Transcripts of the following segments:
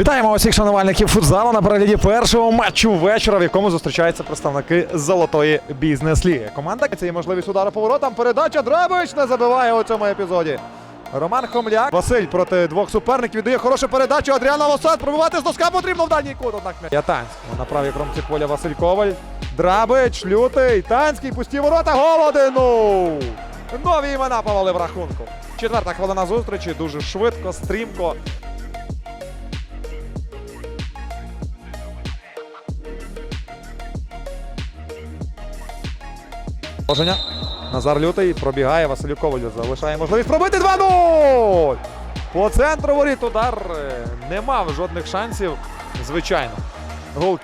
Вітаємо усіх шанувальників футзалу на перегляді першого матчу вечора, в якому зустрічаються представники золотої бізнес-ліги. Команда це є можливість удару поворотом. Передача Драбич не забиває у цьому епізоді. Роман Хомляк. Василь проти двох суперників віддає хорошу передачу. Адріана Лосад. Пробивати з доска потрібно в дальній кут. Однак м'яч. Ятанський. На правій кромці поля Василь Коваль. Драбич, лютий, танський, пусті ворота. Гол 1-0. Нові імена повали в рахунку. Четверта хвилина зустрічі. Дуже швидко, стрімко. Положення. Назар Лютий пробігає Василю Ковалю. Залишає можливість пробити 2-0! По центру воріт удар е, не мав жодних шансів. Звичайно. Гол.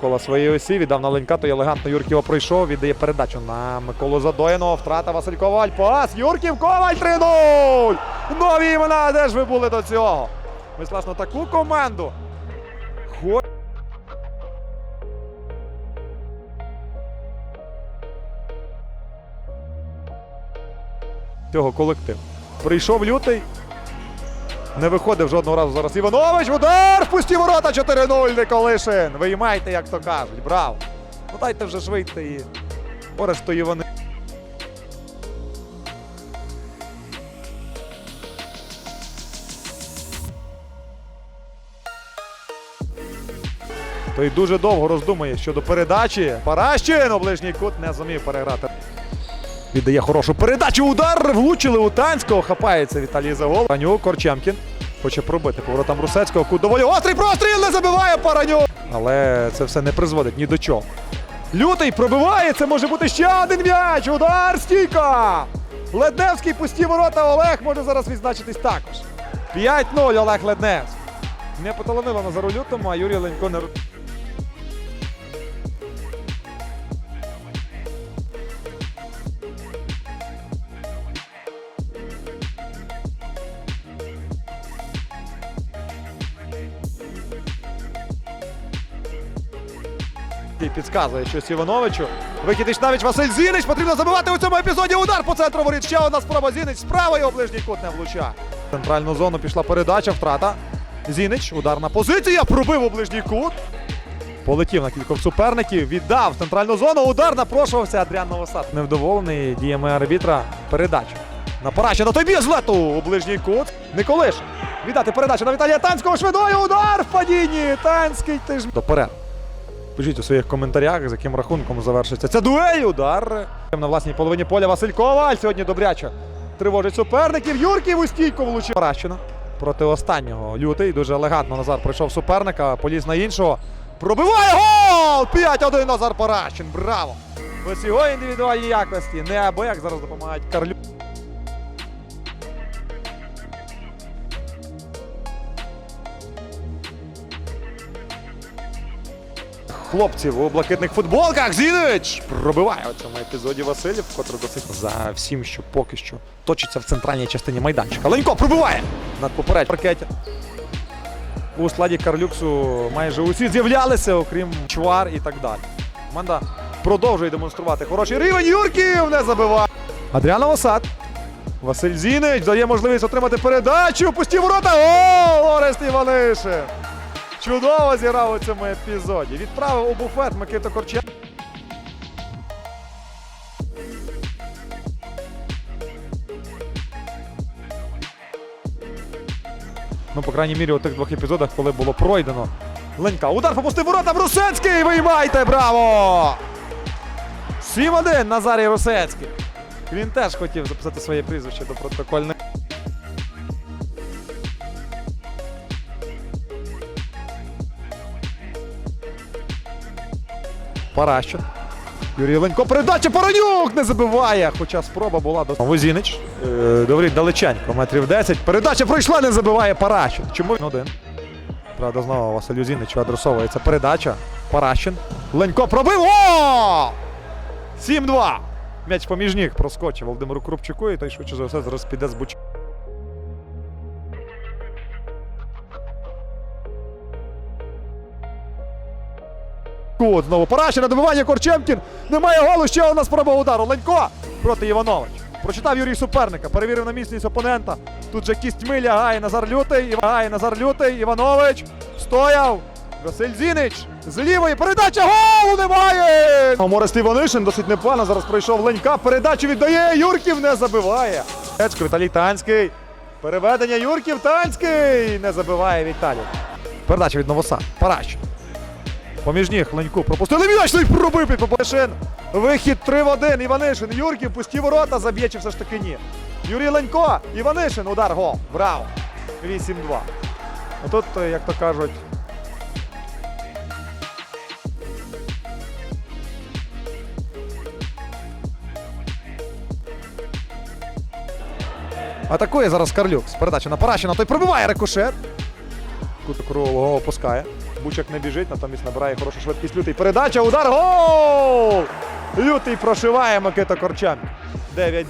Кола своєї осі віддав на Ленька, той елегантно Юрків пройшов, віддає передачу на Миколу Задоїного. Втрата Василь Коваль. Юрків Коваль 3-0! Нові імена, де ж ви були до цього? Ми власне таку команду. Цього колективу. Прийшов лютий. Не виходив жодного разу зараз. Іванович. Удар! Пусті ворота 4-0. Николишин. Виймайте, як то кажуть. Браво! Ну дайте вже ж вийти і Оресту Івани. Той дуже довго роздумує щодо передачі. Паращин у ближній кут не зумів переграти. Віддає хорошу передачу. Удар влучили у Танського. Хапається Віталій за гол. Паранюк Корчемкін. Хоче пробити поворотом Русецького. Кут доволі острий простріл не забиває Паранюк. Але це все не призводить ні до чого. Лютий пробиває. Це може бути ще один м'яч. Удар стійка. Ледневський пусті ворота. Олег може зараз відзначитись також. 5-0 Олег Ледневський. Не поталанило Назару Лютому, а Юрій Ленько не І підказує щось Івановичу. Викидиш навіть Василь Зінич. Потрібно забивати у цьому епізоді. Удар по центру воріт. Ще одна спроба Зінич. Справа його ближній кут не влучає. В Центральну зону пішла передача. Втрата. Зінич. Ударна позиція. Пробив у ближній кут. Полетів на кількох суперників. Віддав центральну зону. Удар напрошувався. Адріан Новосад. Невдоволений діями арбітра. Передача. На параші на той б'є з лету у ближній кут. Николиш. Віддати передачу на Віталія Танського. Швидою удар в падінні. Танський ти ж. Доперед. Пишіть у своїх коментарях, з яким рахунком завершиться ця дуель. Удар. На власній половині поля Василь Коваль. Сьогодні добряче тривожить суперників. Юрків у стійку влучив. Паращина проти останнього. Лютий. Дуже елегантно Назар пройшов суперника, поліз на іншого. Пробиває гол! 5-1 Назар Паращин. Браво! Ось його індивідуальні якості. Неабияк зараз допомагають Карлю. Хлопців у блакитних футболках. Зінич пробиває у цьому епізоді Василів, котре досить за всім, що поки що точиться в центральній частині майданчика. Ленько пробиває над попередньою паркеті. У складі Карлюксу майже усі з'являлися, окрім Чвар і так далі. Команда продовжує демонструвати хороший рівень. Юрків не забиває. Адріана Осад. Василь Зінич дає можливість отримати передачу. Пусті ворота. О, Орест Іванишин. Чудово зіграв у цьому епізоді. Відправив у буфет Микита Корча. Ну, по крайній мірі, у тих двох епізодах, коли було пройдено. Ленька. Удар попустив ворота. Русецький! Виймайте! Браво! 7-1 Назарій Русецький. Він теж хотів записати своє прізвище до протокольних. Паращин. Юрій Ленько. Передача Паранюк не забиває. Хоча спроба була до Возінич. Е, Говорить далеченько, метрів 10. Передача пройшла, не забиває Паращин. Чому один? Правда, знову Василю Зіничу адресовується передача. Паращин. Ленько пробив. О! 7-2. М'яч поміж ніг проскочив Володимиру Крупчуку, і той швидше за все зараз піде з буч. Кут знову Паращина, добивання Корчемкін. Немає голу, ще одна спроба удару. Ленько проти Іванович. Прочитав Юрій суперника, перевірив на міцність опонента. Тут же кістьми лягає Назар Лютий, лягає Назар Лютий, Іванович. Стояв. Василь Зінич з лівої передача голу немає! Морест Іванишин досить непогано. Зараз пройшов Ленька. Передачу віддає. Юрків не забиває. Ечко, Віталій Танський. Переведення Юрків Танський. Не забиває Віталій. Передача від Новоса. Парач. Поміж ніг Леньку пропустили м'яч, ну пробив під Попашин. Вихід 3 в 1. Іванишин. Юрків пусті ворота, заб'є чи все ж таки ні. Юрій Ленько. Іванишин. Удар гол. Браво. 8-2. Отут, е, як то кажуть, Атакує зараз Карлюк. З передачі на Паращина. Той пробиває рикошет. Круглого опускає. Бучак не біжить, натомість набирає хорошу швидкість. Лютий. Передача, удар. Гол! Лютий прошиває Микита Корчан. 9-2.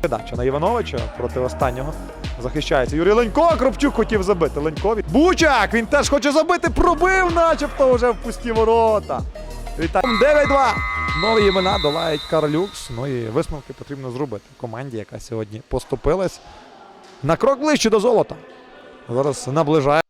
Передача на Івановича проти останнього. Захищається Юрій Ленько. Кропчук хотів забити. Ленько від... Бучак! Він теж хоче забити. Пробив, начебто вже в пусті ворота. Вітаємо 9-2. Нові імена долають Карлюкс. Ну і висновки потрібно зробити команді, яка сьогодні поступилась на крок ближче до золота. Зараз наближає.